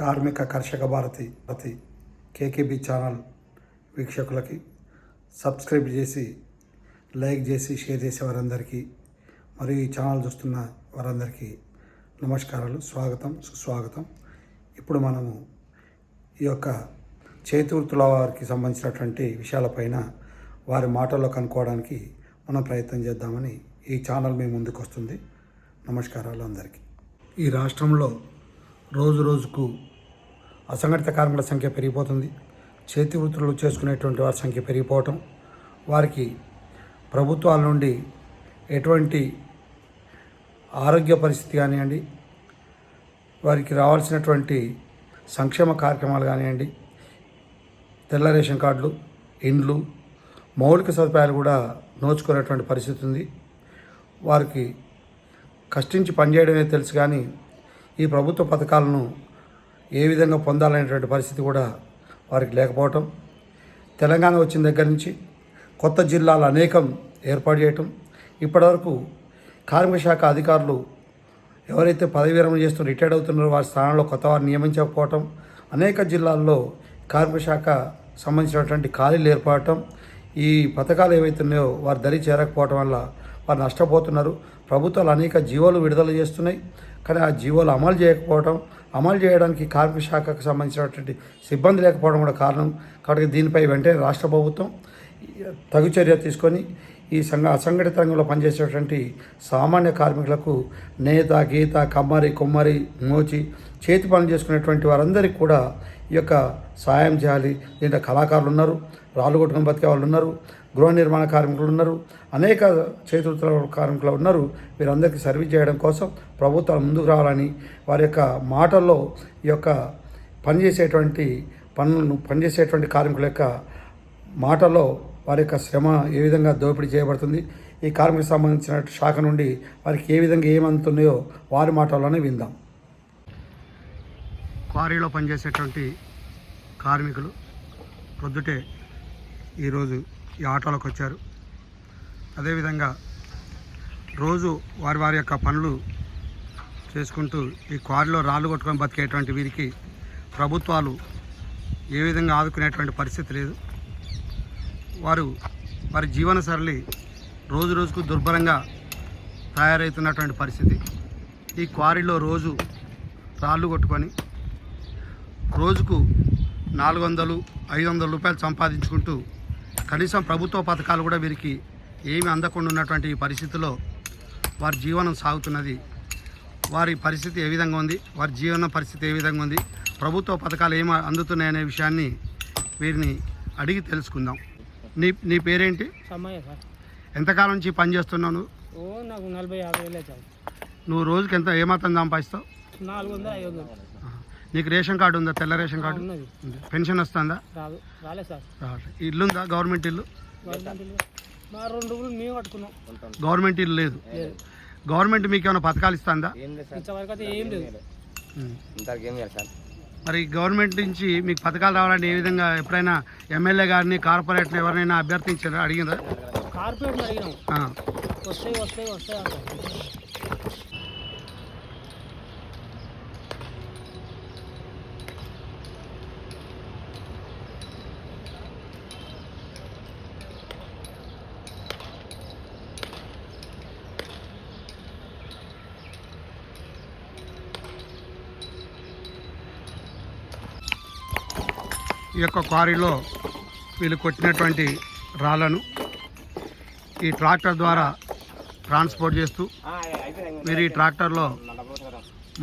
కార్మిక కర్షక భారతి ప్రతి KKB channel వీక్షకులకి సబ్స్క్రైబ్ చేసి లైక్ చేసి షేర్ చేసే వారందరికీ మరియు ఈ ఛానల్ చూస్తున్న వారందరికీ నమస్కారాలు స్వాగతం సుస్వాగతం. ఇప్పుడు మనము ఈ యొక్క చేతివృత్తుల వారికి సంబంధించినటువంటి విషయాలపైన వారి మాటల్లో కనుక్కోవడానికి మనం ప్రయత్నం చేద్దామని ఈ ఛానల్ మీ ముందుకు వస్తుంది నమస్కారాలు అందరికీ. ఈ రాష్ట్రంలో రోజు రోజుకు అసంఘటిత కార్మికుల సంఖ్య పెరిగిపోతుంది. చేతి వృత్తులు చేసుకునేటువంటి వారి సంఖ్య పెరిగిపోవటం వారికి ప్రభుత్వాల నుండి ఎటువంటి ఆరోగ్య పరిస్థితి కానివ్వండి వారికి రావాల్సినటువంటి సంక్షేమ కార్యక్రమాలు కానివ్వండి తెల్ల రేషన్ కార్డులు ఇండ్లు మౌలిక సదుపాయాలు కూడా నోచుకునేటువంటి పరిస్థితి ఉంది. వారికి కష్టించి పనిచేయడమే తెలుసు కానీ ఈ ప్రభుత్వ పథకాలను ఏ విధంగా పొందాలనేటువంటి పరిస్థితి కూడా వారికి లేకపోవటం తెలంగాణ వచ్చిన దగ్గర నుంచి కొత్త జిల్లాలు అనేకం ఏర్పాటు చేయటం ఇప్పటివరకు కార్మిక శాఖ అధికారులు ఎవరైతే పదవి విరమణ చేస్తూ రిటైర్డ్ అవుతున్నారో వారి స్థానంలో కొత్త వారిని నియమించకపోవటం అనేక జిల్లాల్లో కార్మిక శాఖ సంబంధించినటువంటి ఖాళీలు ఏర్పడటం ఈ పథకాలు ఏవైతున్నాయో వారు దరి చేరకపోవటం వల్ల వారు నష్టపోతున్నారు. ప్రభుత్వాలు అనేక జీవోలు విడుదల చేస్తున్నాయి. కానీ ఆ జీవోలు అమలు చేయకపోవటం అమలు చేయడానికి కార్మిక శాఖకు సంబంధించినటువంటి సిబ్బంది లేకపోవడం కూడా కారణం. కాబట్టి దీనిపై వెంటనే రాష్ట్ర ప్రభుత్వం తగు చర్య తీసుకొని ఈ సంఘ అసంఘటిత రంగంలో పనిచేసేటువంటి సామాన్య కార్మికులకు నేత గీత కమ్మరి కుమ్మరి మోచి చేతి పనులు చేసుకునేటువంటి వారందరికీ కూడా ఈ యొక్క సాయం చేయాలి. దీంట్లో కళాకారులు ఉన్నారు రాళ్ళు కొట్టుకుని బతికే వాళ్ళు ఉన్నారు గృహ నిర్మాణ కార్మికులు ఉన్నారు అనేక చేతుల కార్మికులు ఉన్నారు. వీరందరికీ సర్వీస్ చేయడం కోసం ప్రభుత్వాలు ముందుకు రావాలని వారి యొక్క మాటల్లో ఈ యొక్క పనిచేసేటువంటి పనులను పనిచేసేటువంటి కార్మికుల యొక్క మాటలో వారి యొక్క శ్రమ ఏ విధంగా దోపిడీ చేయబడుతుంది ఈ కార్మిక సంబంధించిన శాఖ నుండి వారికి ఏ విధంగా ఏమంతున్నాయో వారి మాటల్లోనే విందాం. క్వారీలో పనిచేసేటువంటి కార్మికులు ప్రొద్దుటే ఈరోజు ఈ ఆటోలోకి వచ్చారు. అదేవిధంగా రోజు వారి వారి యొక్క పనులు చేసుకుంటూ ఈ క్వారీలో రాళ్ళు కొట్టుకొని బతికేటువంటి వీరికి ప్రభుత్వాలు ఏ విధంగా ఆదుకునేటువంటి పరిస్థితి లేదు. వారు వారి జీవన సరళి రోజు రోజుకు దుర్భరంగా తయారవుతున్నటువంటి పరిస్థితి. ఈ క్వారీలో రోజు రాళ్ళు కొట్టుకొని రోజుకు నాలుగు వందలు ఐదు వందల రూపాయలు సంపాదించుకుంటూ కనీసం ప్రభుత్వ పథకాలు కూడా వీరికి ఏమి అందకుండా ఉన్నటువంటి ఈ పరిస్థితిలో వారి జీవనం సాగుతున్నది. వారి పరిస్థితి ఏ విధంగా ఉంది? వారి జీవన పరిస్థితి ఏ విధంగా ఉంది? ప్రభుత్వ పథకాలు ఏమి అందుతున్నాయనే విషయాన్ని వీరిని అడిగి తెలుసుకుందాం. నీ నీ పేరేంటి? సమయ సార్. ఎంతకాలం నుంచి పని చేస్తున్నావు నువ్వు? ఓ నాకు నలభై యాభై వేలు నువ్వు రోజుకి ఎంత ఏమాత్రం సంపాదిస్తావు? నాలుగు వందలు ఐదు వందలు. నీకు రేషన్ కార్డు ఉందా? తెల్ల రేషన్ కార్డు? ఉన్నది. ఉంది. పెన్షన్ వస్తుందా? రాదు. సార్. ఇల్లు ఉందా గవర్నమెంట్ ఇల్లు? గవర్నమెంట్ ఇల్లు. మా రెండు రూపాయలు మేము కట్టుకున్నాం. గవర్నమెంట్ ఇల్లు లేదు. లేదు. గవర్నమెంట్ మీకు ఏమైనా పథకాలు ఇస్తుందా? ఏం లేదు సార్. ఇంతవరకు అయితే ఏం లేదు. ఉం. ఇంతవరకు ఏం లేదు సార్. మరి గవర్నమెంట్ నుంచి మీకు పథకాలు రావాలంటే ఏ విధంగా ఎప్పుడైనా ఎమ్మెల్యే గారిని కార్పొరేటర్ ఎవరైనా అభ్యర్థించారా? అడిగినరా కార్పొరేట్ అడిగినాం. వస్తాయి వస్తాయి వస్తాయి ఈ యొక్క క్వారీలో వీళ్ళు కొట్టినటువంటి రాళ్ళను ఈ ట్రాక్టర్ ద్వారా ట్రాన్స్పోర్ట్ చేస్తూ మీరు ఈ ట్రాక్టర్లో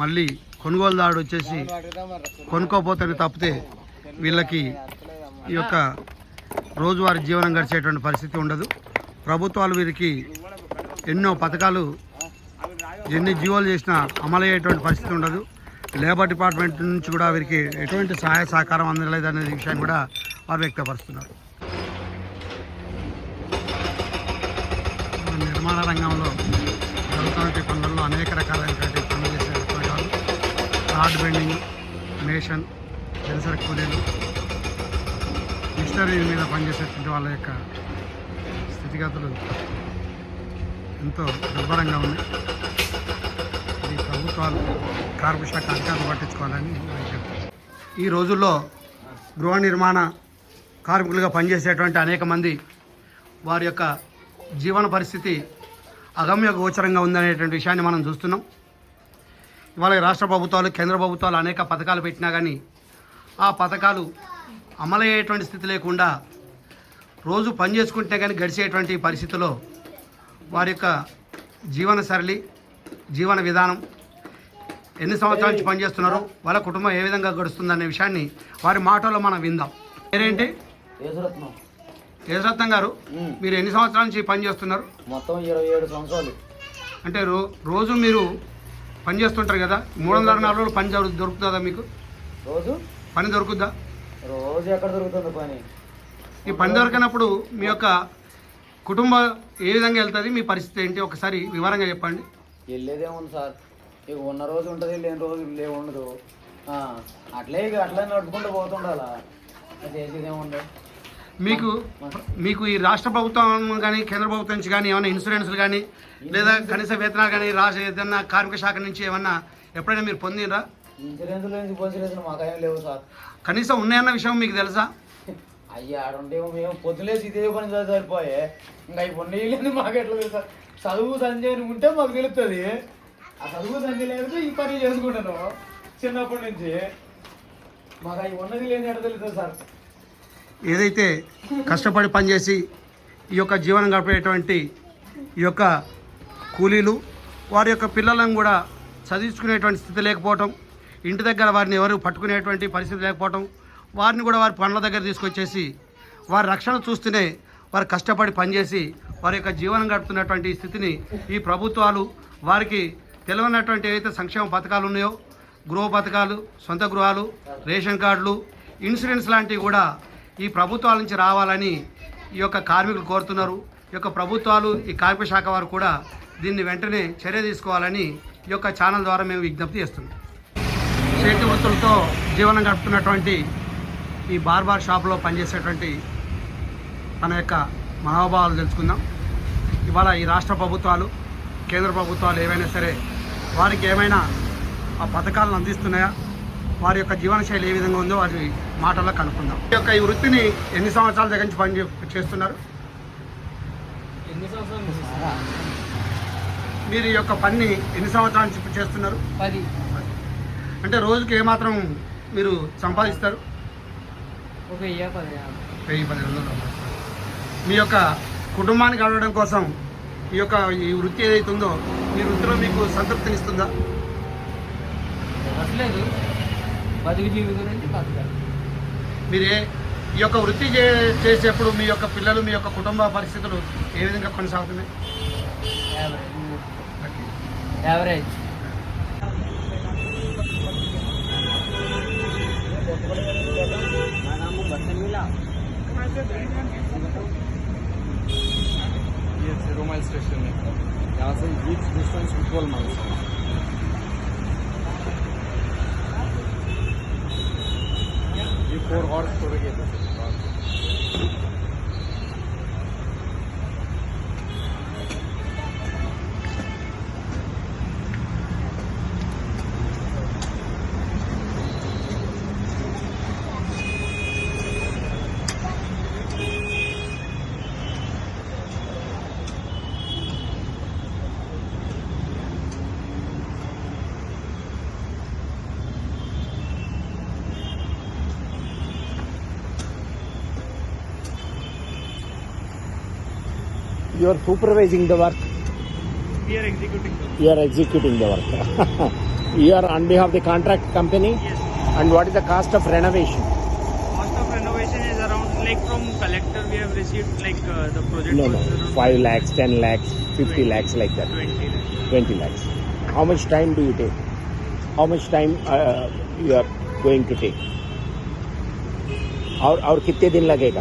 మళ్ళీ కొనుగోలుదారుడు వచ్చేసి కొనుక్కోపోతే తప్పితే వీళ్ళకి ఈ యొక్క రోజువారీ జీవనం గడిచేటువంటి పరిస్థితి ఉండదు. ప్రభుత్వాలు వీరికి ఎన్నో పథకాలు ఎన్ని జీవోలు చేసినా అమలయ్యేటువంటి పరిస్థితి ఉండదు. లేబర్ డిపార్ట్మెంట్ నుంచి కూడా వీరికి ఎటువంటి సహాయ సహకారం అందలేదు అనే విషయాన్ని కూడా వారు వ్యక్తపరుస్తున్నారు. నిర్మాణ రంగంలో జరుగుతున్నటువంటి పనులలో అనేక రకాలైనటువంటి పనులు చేసేటువంటి వాళ్ళు రాడ్ బెండింగ్ మేషన్ జనసరి కూలీలు మిషనరీ మీద పనిచేసేటువంటి వాళ్ళ యొక్క స్థితిగతులు ఎంతో దుర్భరంగా ఉన్నాయి. ఈ ప్రభుత్వాలు కార్మిక శాఖ అధికారులు పట్టించుకోవాలని ఈ రోజుల్లో గృహ నిర్మాణ కార్మికులుగా పనిచేసేటువంటి అనేక మంది వారి యొక్క జీవన పరిస్థితి అగమ్య గోచరంగా ఉందనేటువంటి విషయాన్ని మనం చూస్తున్నాం. ఇవాళ రాష్ట్ర ప్రభుత్వాలు కేంద్ర ప్రభుత్వాలు అనేక పథకాలు పెట్టినా కానీ ఆ పథకాలు అమలయ్యేటువంటి స్థితి లేకుండా రోజు పని చేసుకుంటే కానీ గడిచేటువంటి పరిస్థితిలో వారి యొక్క జీవన సరళి జీవన విధానం ఎన్ని సంవత్సరాల నుంచి పనిచేస్తున్నారో వాళ్ళ కుటుంబం ఏ విధంగా గడుస్తుందనే విషయాన్ని వారి మాటల్లో మనం విందాం. పేరేంటి? యశరత్నం గారు. మీరు ఎన్ని సంవత్సరాల నుంచి పని చేస్తున్నారు మొత్తం ఇరవై ఏడు సంవత్సరాలు. అంటే రో రోజు మీరు పని చేస్తుంటారు కదా? మూడు వందల నాలుగు రోజులు పని దొరు- దొరుకుతుందా మీకు? రోజు? పని దొరుకుద్దా? రోజు ఎక్కడ దొరుకుతుంది పని? ఈ పని దొరికినప్పుడు మీ యొక్క కుటుంబం ఏ విధంగా వెళ్తుంది? మీ పరిస్థితి ఏంటి? ఒకసారి వివరంగా చెప్పండి. వెళ్ళేదేముంది సార్. ఇక ఉన్న రోజు ఉంటుంది లేని రోజు లే ఉండదు. అట్లే ఇక అట్లే నడుపుకుంటూ పోతుండాలా. చేసేదేముంది? మీకు మీకు ఈ రాష్ట్ర ప్రభుత్వం కానీ కేంద్ర ప్రభుత్వం నుంచి కానీ ఏమైనా ఇన్సూరెన్స్లు కానీ లేదా కనీస వేతనాలు కానీ రాష్ట్ర ఏదైనా కార్మిక శాఖ నుంచి ఏమన్నా ఎప్పుడైనా మీరు పొందినరా ఇన్సూరెన్స్ నుంచి ఇన్సూరెన్స్ మాకేం లేవు సార్. కనీసం ఉన్నాయన్న విషయం మీకు తెలుసా? అయ్యి ఆడుంటే మేము పొద్దులేసి ఇదే పని సరిపోయే. ఇంకా అవి పొన్న మాకు ఎట్లా తెలుసు? సార్? చదువు సంజయ్ అని ఉంటే మాకు తెలుస్తుంది ఆ చదువు సంజయ్ లేదు ఈ పని చేసుకుంటాను చిన్నప్పటి నుంచి. మాకు అవి ఉన్నది లేని ఎట్లా తెలుస్తుంది సార్? ఏదైతే కష్టపడి పనిచేసి ఈ యొక్క జీవనం గడిపేటువంటి ఈ యొక్క కూలీలు వారి యొక్క పిల్లలను కూడా చదివించుకునేటువంటి స్థితి లేకపోవటం ఇంటి దగ్గర వారిని ఎవరు పట్టుకునేటువంటి పరిస్థితి లేకపోవటం వారిని కూడా వారి పనుల దగ్గర తీసుకొచ్చేసి వారి రక్షణ చూస్తూనే వారు కష్టపడి పనిచేసి వారి యొక్క జీవనం గడుపుతున్నటువంటి స్థితిని ఈ ప్రభుత్వాలు వారికి తెలియనటువంటి ఏవైతే సంక్షేమ పథకాలు ఉన్నాయో గృహ పథకాలు సొంత గృహాలు రేషన్ కార్డులు ఇన్సూరెన్స్ లాంటివి కూడా ఈ ప్రభుత్వాల నుంచి రావాలని ఈ యొక్క కార్మికులు కోరుతున్నారు. ఈ యొక్క ప్రభుత్వాలు ఈ కార్మిక శాఖ వారు కూడా దీన్ని వెంటనే చర్య తీసుకోవాలని ఈ యొక్క ఛానల్ ద్వారా మేము విజ్ఞప్తి చేస్తున్నాం. చేతి వృత్తులతో జీవనం గడుపుతున్నటువంటి ఈ బార్బార్ షాప్లో పనిచేసేటువంటి తన యొక్క మనోభావాలు తెలుసుకుందాం. ఇవాళ ఈ రాష్ట్ర ప్రభుత్వాలు కేంద్ర ప్రభుత్వాలు ఏవైనా సరే వారికి ఏమైనా ఆ పథకాలను అందిస్తున్నాయా? వారి యొక్క జీవనశైలి ఏ విధంగా ఉందో వారి మాటల్లో కనుక్కుందాం. ఈ యొక్క ఈ వృత్తిని ఎన్ని సంవత్సరాల దగ్గర నుంచి పని చేస్తున్నారు? ఎన్ని సంవత్సరాలు నుంచి? మీరు ఈ యొక్క పని ఎన్ని సంవత్సరాల నుంచి చేస్తున్నారు? పది. అంటే రోజుకి ఏమాత్రం మీరు సంపాదిస్తారు? ఒక పది వెయ్యి పదిహేను వందలు సంపాదిస్తారు. మీ యొక్క కుటుంబాన్ని గడవడం కోసం ఈ యొక్క ఈ వృత్తి ఏదైతే ఉందో మీ వృత్తిలో మీకు సంతృప్తినిస్తుందా అట్లేదు బతుకు జీవి గురించి బతకాలి. మీరే ఈ యొక్క వృత్తి చే- చేసేప్పుడు మీ యొక్క పిల్లలు మీ యొక్క కుటుంబ పరిస్థితులు ఏ విధంగా కొనసాగుతున్నాయి? యావరేజ్ యావరేజ్ ये रोमाइल स्टेशन है। यहाँ से हीच डिस्टेंस इक्वल माइल्स है। ये फोर हॉर्स स्टोरेज है। You are supervising the work. we are executing You are executing the work. you are on behalf of the contract company. yes And what is the cost of renovation? cost of renovation is around like from collector we have received like uh, the project No, no. was around 5 lakhs, 10 lakhs, 50 lakhs, like that. 20 lakhs. 20 lakhs. How much time do you take? How much time uh, you are going to take? और और कितने दिन लगेगा